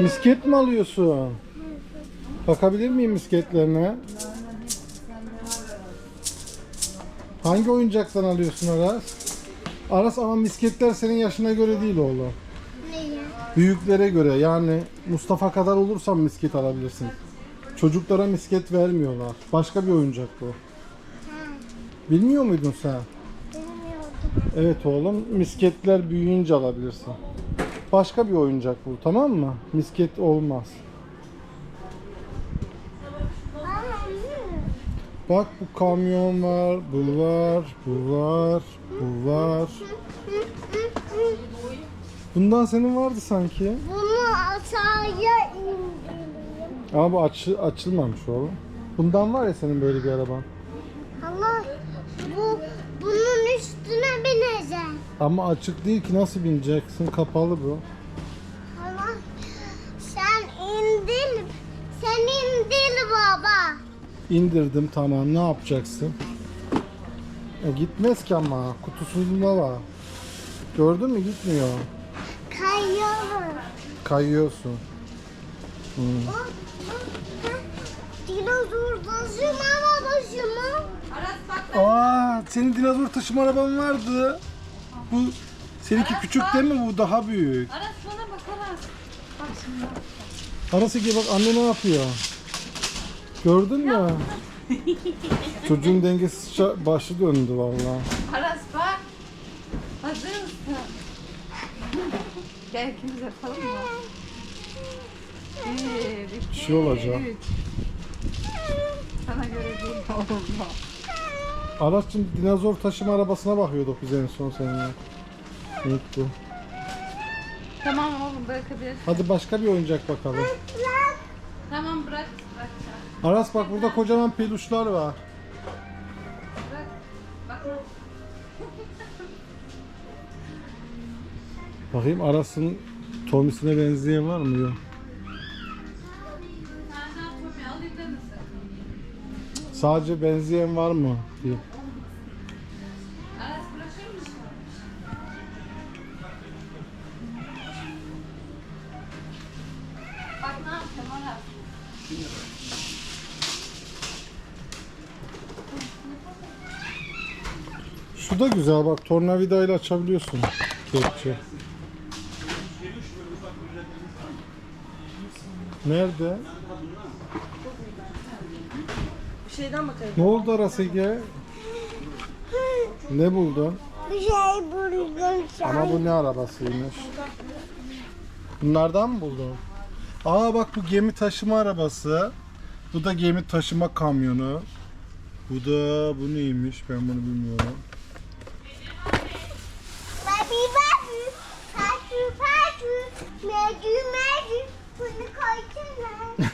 Misket mi alıyorsun? Bakabilir miyim misketlerine? Hangi oyuncaktan alıyorsun Aras? Aras ama misketler senin yaşına göre değil oğlum. Büyüklere göre yani Mustafa kadar olursan misket alabilirsin. Çocuklara misket vermiyorlar. Başka bir oyuncak bu. Bilmiyor muydun sen? bilmiyordum. Evet oğlum misketler büyüyünce alabilirsin. Başka bir oyuncak bu tamam mı? Misket olmaz. Bak bu kamyon var, bu var, bu var, bu var. Bundan senin vardı sanki. Bunu aşağıya indireyim. Ama bu açı, açılmamış oğlum. Bundan var ya senin böyle bir araban. Ama açık değil ki nasıl bineceksin? Kapalı bu. Allah sen indir. Sen indir baba. İndirdim tamam ne yapacaksın? E, gitmez ki ama kutusunda var. Gördün mü gitmiyor. Kayıyor. Kayıyorsun. Hmm. Dinozor taşıma taşıma. Aras bak Aa, senin dinozor taşıma araban vardı. Bu seninki küçük değil mi? Bu daha büyük. Aras bana bak Aras. Bak şimdi. Arası gibi bak anne ne yapıyor? Gördün mü? Çocuğun dengesiz ça- başı döndü vallahi. Aras bak. Hazır mısın? Gel ikimiz yapalım mı? Bir, iki, şey olacak. üç. Sana göre değil. Olma. Araç'cığım dinozor taşıma arabasına bakıyorduk biz en son seninle. Unuttu. Tamam oğlum bırakabilirsin. Hadi başka bir oyuncak bakalım. Tamam bırak. Bırak. Aras bak burada kocaman peluşlar var. Bırak. Bak. Bakayım Aras'ın Tommy'sine benzeyen var mı? Yok. Sadece benzeyen var mı? diye. Şu da güzel bak tornavidayla açabiliyorsun. Kepçe. Nerede? Bir şeyden bakalım. Ne oldu Aras Ege? Ne buldun? Bir şey buldum Ama bu ne arabasıymış? Bunlardan mı buldun? Aa bak bu gemi taşıma arabası. Bu da gemi taşıma kamyonu. Bu da bu neymiş ben bunu bilmiyorum.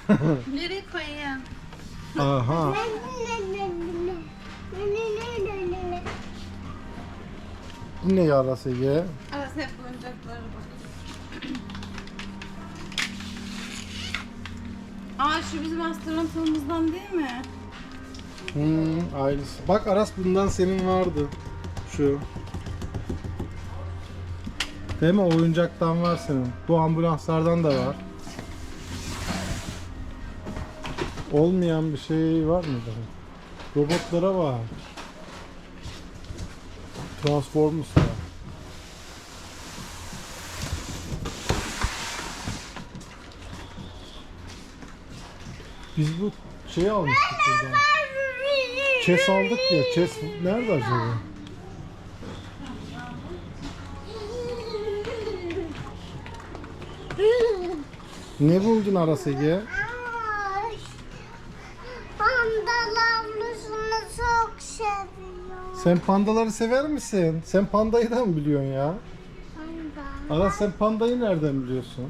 Nereye koyayım? Aha. Ne. Bu ne ya Aras Ege? Aras hep oyuncaklara bak. Aa şu bizim astronotumuzdan değil mi? Hmm, aynısı. Bak Aras bundan senin vardı. Şu. Değil mi? Oyuncaktan var senin. Bu ambulanslardan da var. Olmayan bir şey var mı daha? Robotlara var. Transformers var. Biz bu şeyi almıştık buradan. Chess aldık ya. Chess nerede acaba? Ne buldun Aras Sen pandaları sever misin? Sen pandayı da mı biliyorsun ya? Panda. Aras sen pandayı nereden biliyorsun?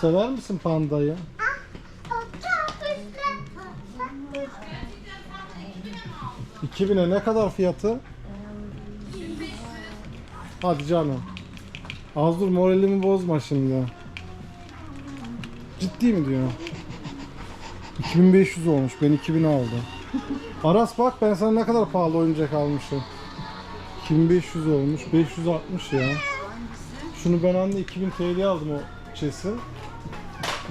Sever misin pandayı? Ah, otobüsle otobüs. 2000'e ne kadar fiyatı? Hadi canım. Az dur moralimi bozma şimdi. Ciddi mi diyor? 2500 olmuş. Ben 2000 aldım. Aras bak ben sana ne kadar pahalı oyuncak almışım. 2500 olmuş. 560 ya. Şunu ben anne 2000 TL aldım o bütçesi.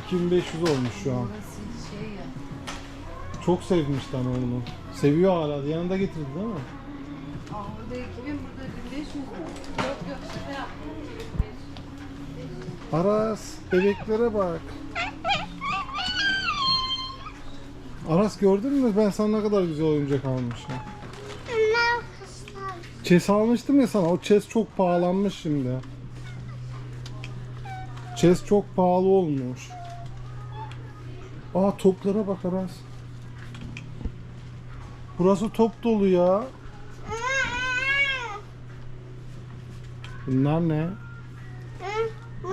2500 olmuş şu an. Çok sevmişti ama onu. Seviyor hala. Yanında getirdi değil mi? Aa, burada 2000 burada 1500 mü? Yok yok şaka yaptım. Aras bebeklere bak. Aras gördün mü ben sana ne kadar güzel oyuncak almışım. Chess almıştım ya sana. O chess çok pahalanmış şimdi. Chess çok pahalı olmuş. Aa toplara bak Aras. Burası top dolu ya. Bunlar ne?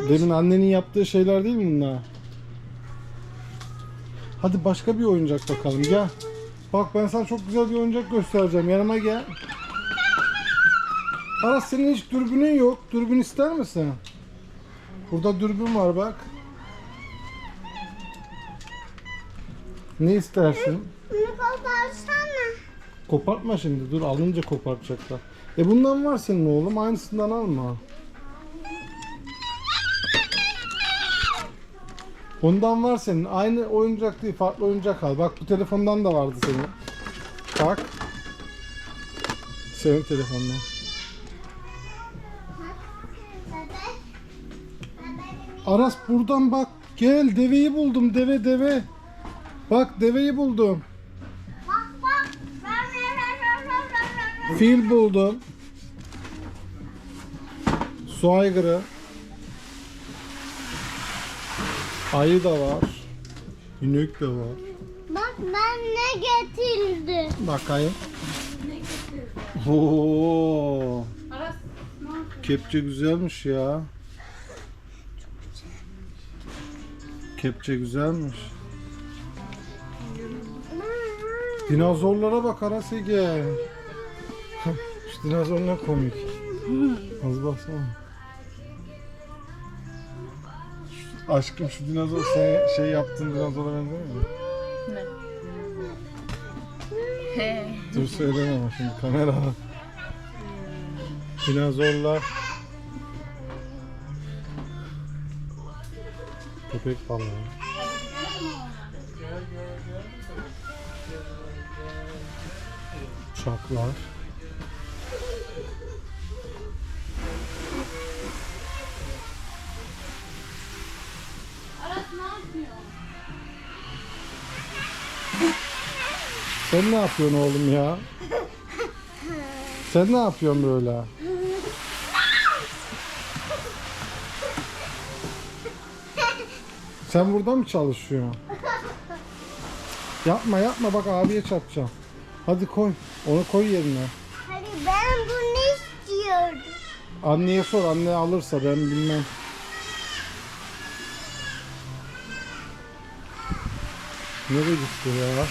Demin annenin yaptığı şeyler değil mi bunlar? Hadi başka bir oyuncak bakalım gel. Bak ben sana çok güzel bir oyuncak göstereceğim. Yanıma gel. Aras senin hiç dürbünün yok. Dürbün ister misin? Burada dürbün var bak. Ne istersin? Bunu koparsana. Kopartma şimdi. Dur alınca kopartacaklar. E bundan var senin oğlum. Aynısından alma. Bundan var senin. Aynı oyuncak değil. Farklı oyuncak al. Bak bu telefondan da vardı senin. Bak. Senin telefondan. Aras buradan bak. Gel deveyi buldum. Deve deve. Bak deveyi buldum. Fil buldum. Su aygırı. Ayı da var. İnek de var. Bak ben ne getirdim. Bakayım. Oo, Aras ne yapıyorsun? kepçe güzelmiş ya. Kepçe güzelmiş. Dinozorlara bak Aras Ege. Şu dinozor ne komik. Az baksana. Aşkım şu dinozor sen şey yaptığın dinozora benzemiyor mu? He. Dur söyleme ama şimdi kamera. Dinozorlar. Köpek balığı. Uçaklar. Sen ne yapıyorsun oğlum ya? Sen ne yapıyorsun böyle? Sen burada mı çalışıyorsun? Yapma yapma bak abiye çarpacağım. Hadi koy. Onu koy yerine. Hadi ben bunu istiyorum. Anneye sor. Anne alırsa ben bilmem. Nereye gitti ya?